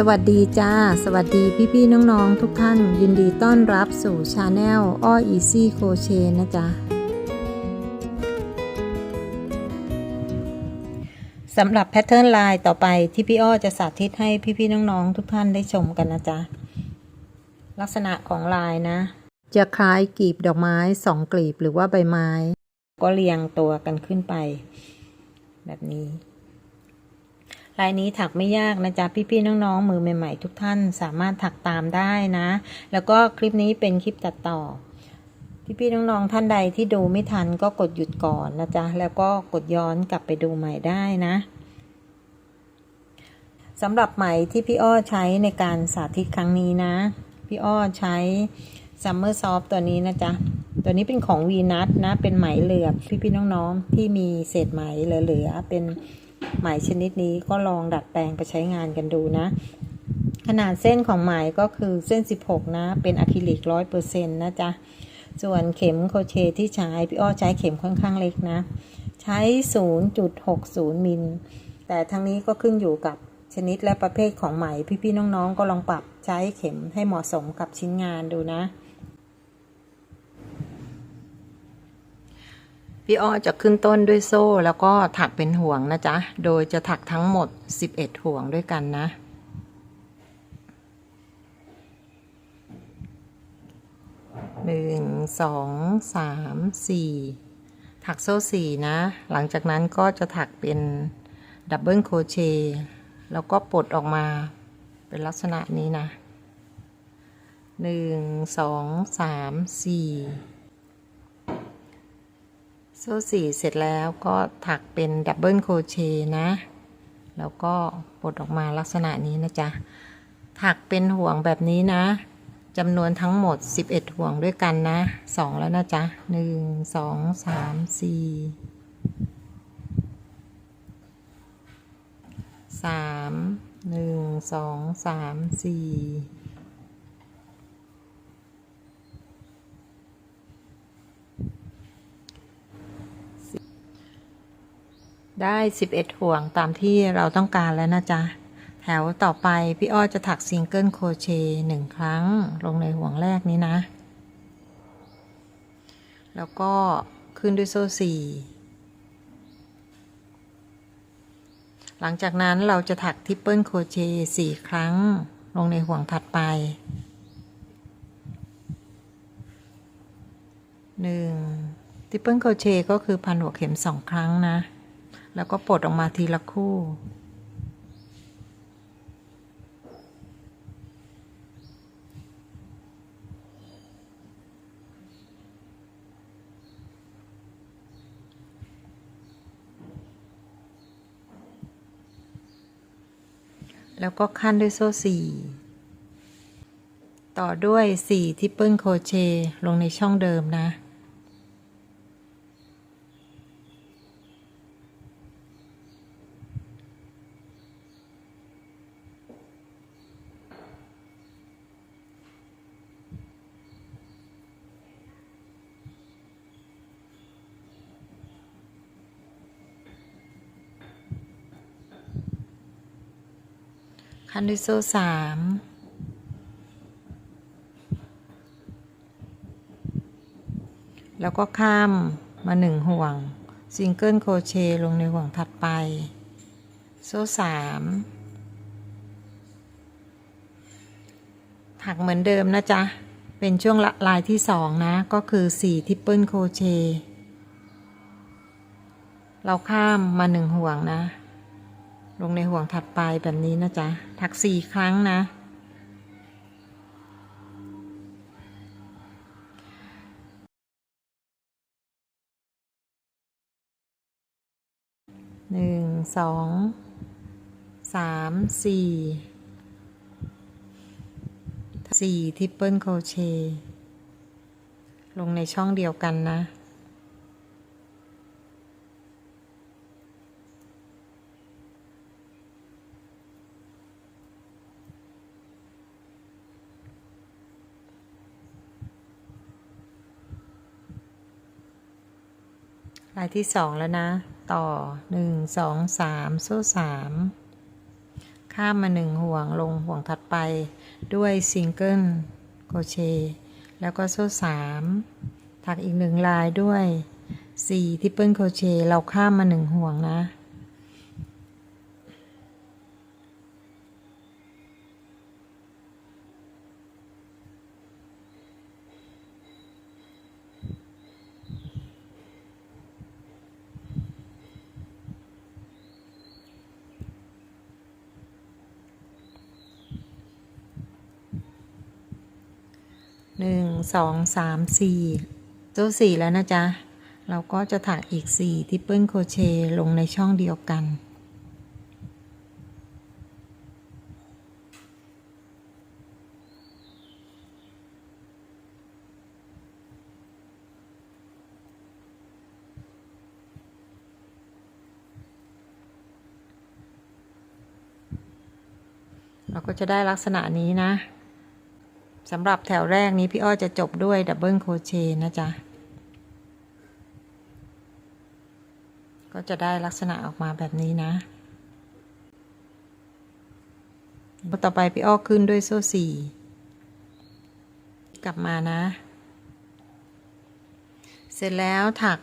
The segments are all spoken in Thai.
สวัสดีจ้า สวัสดีพี่ๆน้องๆ ทุกท่าน ยินดีต้อนรับสู่ชาแนลอ้ออีซี่โคเชนะจ๊ะสำหรับแพทเทิร์นลายต่อไปที่พี่อ้อจะสาธิตให้พี่ๆน้องๆ ทุกท่านได้ชมกันนะจ๊ะ ลักษณะของลายนะ จะคล้ายกลีบดอกไม้สองกลีบหรือว่าใบไม้ ก็เรียงตัวกันขึ้นไป แบบนี้ ลายนี้ถักไม่ยากนะจ๊ะพี่ๆน้องๆมือใหม่ ๆ ทุกท่านสามารถถักตามได้นะ แล้วก็คลิปนี้เป็นคลิปตัดต่อ พี่ๆน้องๆท่านใดที่ดูไม่ทันก็กดหยุดก่อนนะจ๊ะแล้วก็กดย้อนกลับไปดูใหม่ได้นะสำหรับไหมที่พี่อ้อใช้ในการสาธิตครั้งนี้นะ พี่อ้อใช้ Summer Soft ตัวนี้นะจ๊ะ ตัวนี้เป็นของวีนัทนะ เป็นไหมเหลือบพี่ๆน้องๆ ที่มีเศษไหมเหลือๆ เป็น ไหมชนิดนี้ก็ลองดัดแปลงไปใช้งานกันดูนะ ขนาดเส้นของไหมก็คือเส้น 16 นะ เป็นอะคริลิกร้อยเปอร์เซ็นต์นะจ๊ะ ส่วนเข็มโคเชที่ใช้ พี่อ้อใช้เข็มค่อนข้างเล็กนะ ใช้ 0.60 มิล แต่ทั้งนี้ก็ขึ้นอยู่กับชนิดและประเภทของไหมพี่ๆน้องๆ ก็ลองปรับใช้เข็มให้เหมาะสมกับชิ้นงานดูนะ พี่อ้อจะขึ้นต้นด้วยโซ่แล้วก็ถักเป็นห่วงนะจ๊ะ โดยจะถักทั้งหมด 11 ห่วงด้วยกันนะ หนึ่ง สอง สาม สี่ ถักโซ่สี่นะ หลังจากนั้นก็จะถักเป็นดับเบิลโคเชแล้วก็ปลดออกมาเป็นลักษณะนี้นะ หนึ่ง สอง สาม สี่ โซ่สี่เสร็จแล้วก็ถักเป็นดับเบิลโครเชต์นะ แล้วก็ปลดออกมาลักษณะนี้นะจ๊ะ ถักเป็นห่วงแบบนี้นะจำนวนทั้งหมด 11 ห่วงด้วยกันนะ 2 แล้วนะจ๊ะ 1 2 3 4 3 1 2 3 4 ได้11ห่วงตามที่เราต้องการแล้วนะจ๊ะ แถวต่อไปพี่อ้อจะถักซิงเกิลโคเชต์หนึ่งครั้ง ลงในห่วงแรกนี้นะ แล้วก็ขึ้นด้วยโซ่สี่หลังจากนั้นเราจะถักทริปเปิลโคเชต์สี่ครั้ง ลงในห่วงถัดไปหนึ่งทริปเปิลโคเชต์ก็คือพันหัวเข็มสองครั้งนะ แล้วก็ปลดออกมาทีละคู่ แล้วก็ขั้นด้วยโซ่สี่ต่อด้วยสี่ทิปเปิลโคเชลงในช่องเดิมนะ ขั้นด้วยโซ่สามแล้วก็ข้ามมาหนึ่งห่วง ซิงเกิลโครเชต์ลงในห่วงถัดไป โซ่สามถักเหมือนเดิมนะจ๊ะ เป็นช่วงลายที่สองนะ ก็คือสี่ทิปเปิลโครเชต์เราข้ามมาหนึ่งห่วงนะ ลงในห่วงถัดไปแบบนี้นะจ๊ะ ถักสี่ครั้งนะ หนึ่ง สอง สาม สี่ สี่ทิปเปิลโครเชต์ลงในช่องเดียวกันนะ ลายที่สองแล้วนะ ต่อหนึ่งสองสามโซ่สามข้ามมาหนึ่งห่วงลงห่วงถัดไปด้วยซิงเกิลโคเชแล้วก็โซ่สามถักอีกหนึ่งลายด้วยสี่ทิปเปิลโคเชเราข้ามมาหนึ่งห่วงนะ หนึ่งสองสามสี่โซ่สี่แล้วนะจ๊ะ เราก็จะถักอีกสี่ทิปเปิ้ลโคเชลงในช่องเดียวกัน เราก็จะได้ลักษณะนี้นะ สำหรับแถวแรกนี้พี่อ้อจะจบด้วยดับเบิลโคเชนะจ๊ะ ก็จะได้ลักษณะออกมาแบบนี้นะต่อไปพี่อ้อขึ้นด้วยโซ่สี่กลับมานะ เสร็จแล้วถัก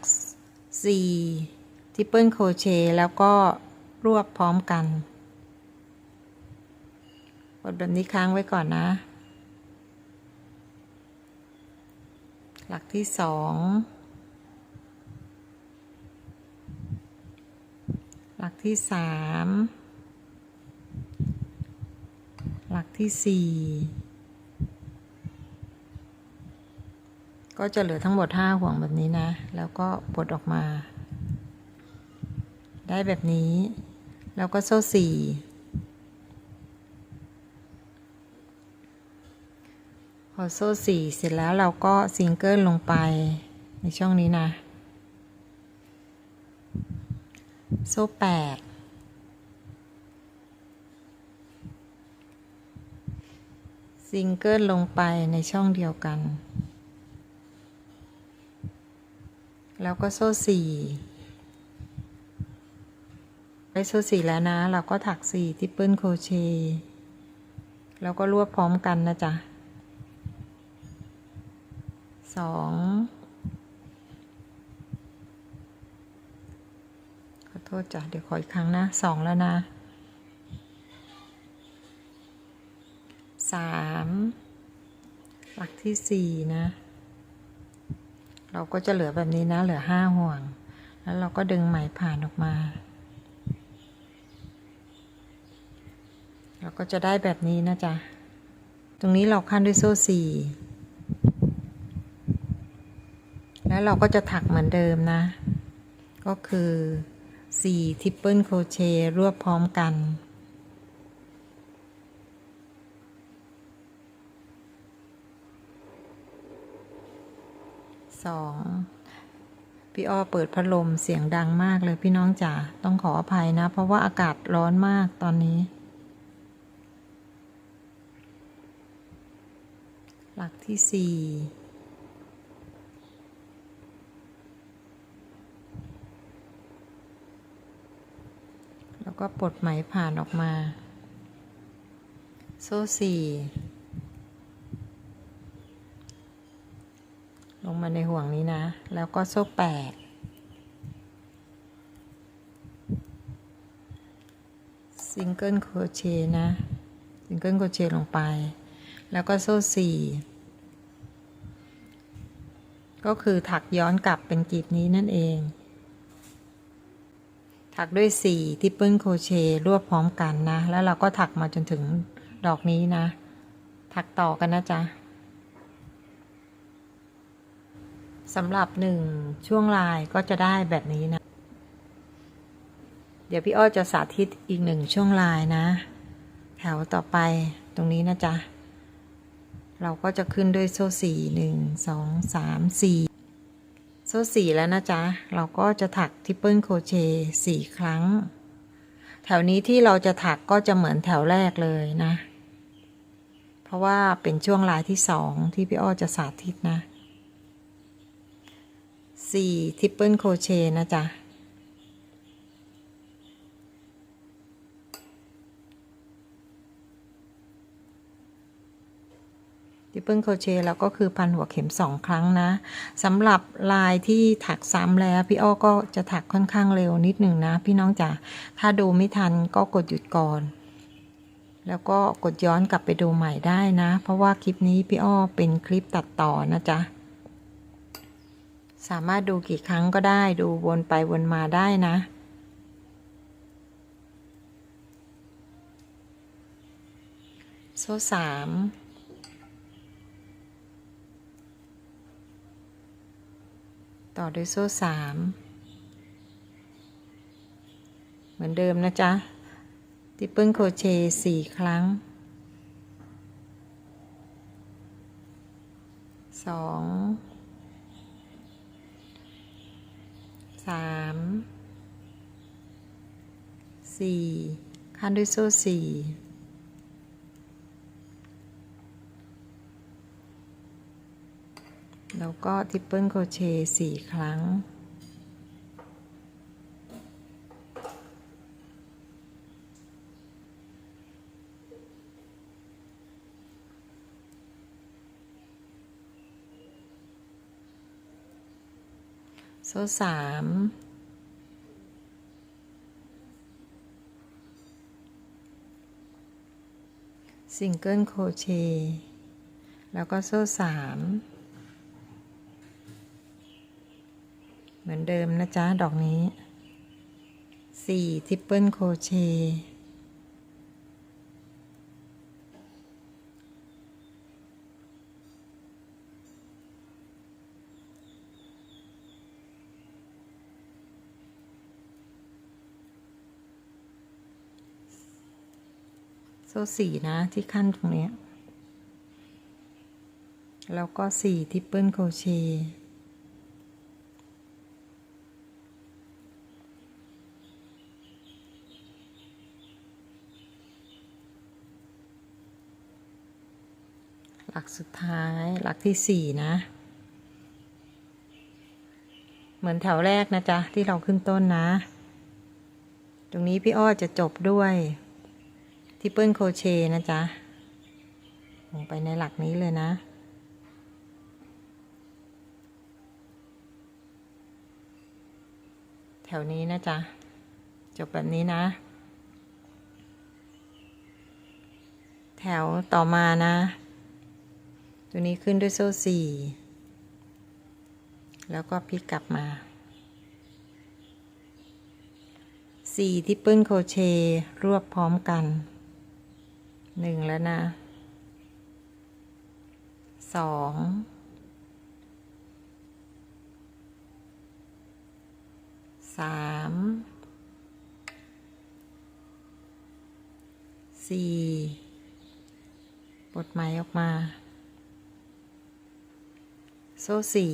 สี่ทิปเปิลโคเชแล้วก็รวบพร้อมกันกดแบบนี้ค้างไว้ก่อนนะ หลักที่สองหลักที่สามหลักที่สี่ก็จะเหลือทั้งหมดห้าห่วงแบบนี้นะ แล้วก็ปลดออกมา ได้แบบนี้ แล้วก็โซ่สี่ พอโซ่สี่เสร็จแล้วเราก็ซิงเกิลลงไปในช่องนี้นะ โซ่แปดซิงเกิลลงไปในช่องเดียวกัน แล้วก็โซ่สี่ได้โซ่สี่แล้วนะ เราก็ถักสี่ทิปเปิลโคเชต์แล้วก็รวบพร้อมกันนะจ๊ะ สองขอโทษจ้ะ เดี๋ยวขออีกครั้งนะสองแล้วนะสามหลักที่สี่นะ เราก็จะเหลือแบบนี้นะ เหลือห้าห่วง แล้วเราก็ดึงไหมผ่านออกมา เราก็จะได้แบบนี้นะจ๊ะ ตรงนี้เราขั้นด้วยโซ่สี่ แล้วเราก็จะถักเหมือนเดิมนะ ก็คือ4ทิปเปิลโคเชต์รวบพร้อมกัน สอง พี่อ้อเปิดพัดลมเสียงดังมากเลยพี่น้องจ๋า ต้องขออภัยนะ เพราะว่าอากาศร้อนมากตอนนี้ หลักที่สี่ แล้วก็ปลดไหมผ่านออกมา โซ่สี่ลงมาในห่วงนี้นะ แล้วก็โซ่แปดซิงเกิลโครเชนะซิงเกิลโครเชต์ลงไป แล้วก็โซ่สี่ก็คือถักย้อนกลับเป็นกลีบนี้นั่นเอง ถักด้วย4ทิปเปิลโคเชต์รวบพร้อมกันนะ แล้วเราก็ถักมาจนถึงดอกนี้นะ ถักต่อกันนะจ๊ะสำหรับหนึ่งช่วงลายก็จะได้แบบนี้นะ เดี๋ยวพี่อ้อจะสาธิตอีกหนึ่งช่วงลายนะ แถวต่อไปตรงนี้นะจ๊ะ เราก็จะขึ้นด้วยโซ่สี่หนึ่งสองสามสี่ โซ่สี่แล้วนะจ๊ะ เราก็จะถักทริปเปิลโคเชต์สี่ครั้ง แถวนี้ที่เราจะถักก็จะเหมือนแถวแรกเลยนะ เพราะว่าเป็นช่วงลายที่สองที่พี่อ้อจะสาธิตนะสี่ทริปเปิลโคเชต์นะจ๊ะ ทิปเปิลโคเชแล้วก็คือพันหัวเข็มสองครั้งนะสำหรับลายที่ถักซ้ำแล้ว พี่อ้อก็จะถักค่อนข้างเร็วนิดหนึ่งนะ พี่น้องจ๋าถ้าดูไม่ทันก็กดหยุดก่อน แล้วก็กดย้อนกลับไปดูใหม่ได้นะ เพราะว่าคลิปนี้พี่อ้อเป็นคลิปตัดต่อนะจ๊ะสามารถดูกี่ครั้งก็ได้ดูวนไปวนมาได้นะโซ่สาม ต่อด้วยโซ่สามเหมือนเดิมนะจ๊ะทิปเปิลโคเชต์สี่ครั้งสองสามสี่ขั้นด้วยโซ่สี่ แล้วก็ทิปเปิลโคเชต์สี่ครั้ง โซ่สามซิงเกิลโคเชต์แล้วก็โซ่สาม เหมือนเดิมนะจ๊ะ ดอกนี้สี่ทริปเปิลโคเชต์โซ่สี่นะที่ขั้นตรงนี้ แล้วก็สี่ทริปเปิลโคเชต์ หลัก สุดท้ายหลักที่สี่นะ เหมือนแถวแรกนะจ๊ะ ที่เราขึ้นต้นนะ ตรงนี้พี่อ้อจะจบด้วยทิปเปิลโคเชนะจ๊ะ ลงไปในหลักนี้เลยนะแถวนี้นะจ๊ะ จบแบบนี้นะ แถวต่อมานะ ตัวนี้ขึ้นด้วยโซ่สี่แล้วก็พลิกกลับมาสี่ที่ปึ้นโคเชรวบพร้อมกันหนึ่งแล้วนะสองสามสี่ปลดไหมออกมา โซ่สี่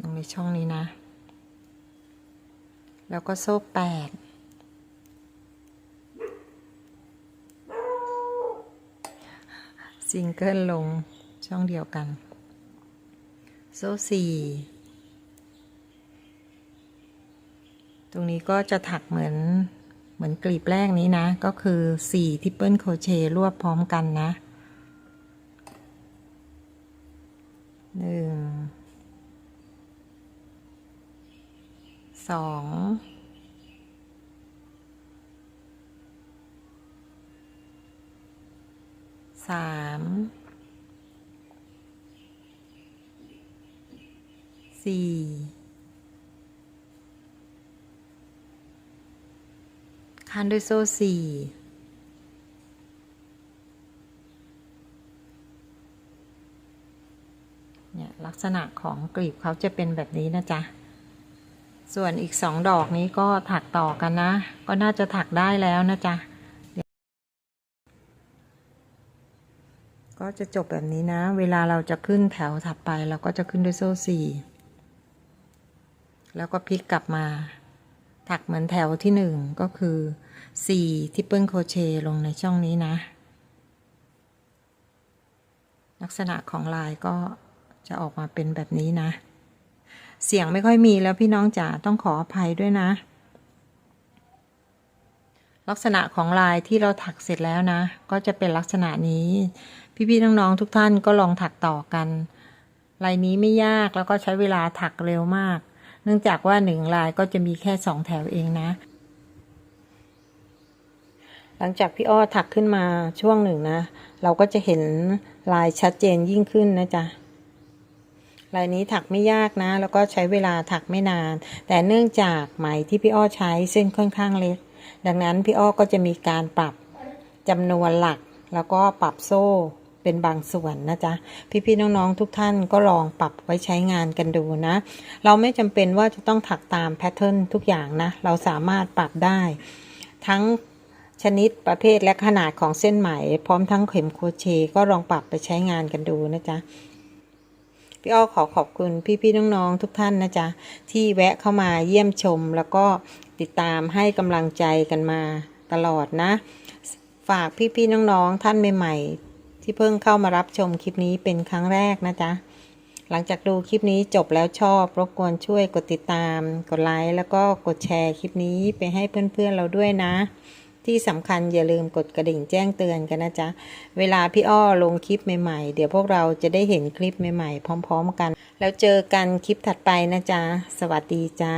ตรงในช่องนี้นะ แล้วก็โซ่แปดซิงเกิลลงช่องเดียวกัน โซ่สี่ตรงนี้ก็จะถักเหมือนเหมือนกลีบแรกนี้นะ ก็คือสี่ทิปเปิลโคเชต์รวบพร้อมกันนะ หนึ่งสองสามสี่คันด้วยโซ่สี่ เนี่ยลั กษณะของกลีบเขาจะเป็นแบบนี้นะจ๊ะ ส่วนอีกสองดอกนี้ก็ถักต่อกันนะ ก็น่าจะถักได้แล้วนะจ๊ะก็จะจบแบบนี้นะ เวลาเราจะขึ้นแถวถัดไปเราก็จะขึ้นด้วยโซ่สี่แล้วก็พลิกกลับมา ถักเหมือนแถวที่หนึ่งก็คือสี่ทิปเปิลโคเชต์ลงในช่องนี้นะ ลักษณะของลายก็ จะออกมาเป็นแบบนี้นะ เสียงไม่ค่อยมีแล้วพี่น้องจ๋าต้องขออภัยด้วยนะ ลักษณะของลายที่เราถักเสร็จแล้วนะ ก็จะเป็นลักษณะนี้ พี่ๆน้องๆทุกท่านก็ลองถักต่อกันลายนี้ไม่ยากแล้วก็ใช้เวลาถักเร็วมาก เนื่องจากว่าหนึ่งลายก็จะมีแค่สองแถวเองนะ หลังจากพี่อ้อถักขึ้นมาช่วงหนึ่งนะ เราก็จะเห็นลายชัดเจนยิ่งขึ้นนะจ๊ะ ลายนี้ถักไม่ยากนะ แล้วก็ใช้เวลาถักไม่นาน แต่เนื่องจากไหมที่พี่อ้อใช้เส้นค่อนข้างเล็ก ดังนั้นพี่อ้อก็จะมีการปรับจำนวนหลัก แล้วก็ปรับโซ่เป็นบางส่วนนะจ๊ะ พี่ๆน้องๆทุกท่านก็ลองปรับไว้ใช้งานกันดูนะ เราไม่จำเป็นว่าจะต้องถักตามแพทเทิร์นทุกอย่างนะ เราสามารถปรับได้ ทั้งชนิดประเภทและขนาดของเส้นไหม พร้อมทั้งเข็มโครเชต์ก็ลองปรับไปใช้งานกันดูนะจ๊ะ พี่อ้อขอขอบคุณพี่ๆน้องๆทุกท่านนะจ๊ะที่แวะเข้ามาเยี่ยมชม แล้วก็ติดตามให้กำลังใจกันมาตลอดนะ ฝากพี่ๆน้องๆท่านใหม่ๆ ที่เพิ่งเข้ามารับชมคลิปนี้เป็นครั้งแรกนะจ๊ะหลังจากดูคลิปนี้จบแล้วชอบรบกวนช่วยกดติดตาม กดไลค์แล้วก็กดแชร์คลิปนี้ไปให้เพื่อนๆเราด้วยนะ ที่สำคัญอย่าลืมกดกระดิ่งแจ้งเตือนกันนะจ๊ะ เวลาพี่อ้อลงคลิปใหม่ๆ เดี๋ยวพวกเราจะได้เห็นคลิปใหม่ๆ พร้อม ๆ กัน แล้วเจอกันคลิปถัดไปนะจ๊ะ สวัสดีจ้า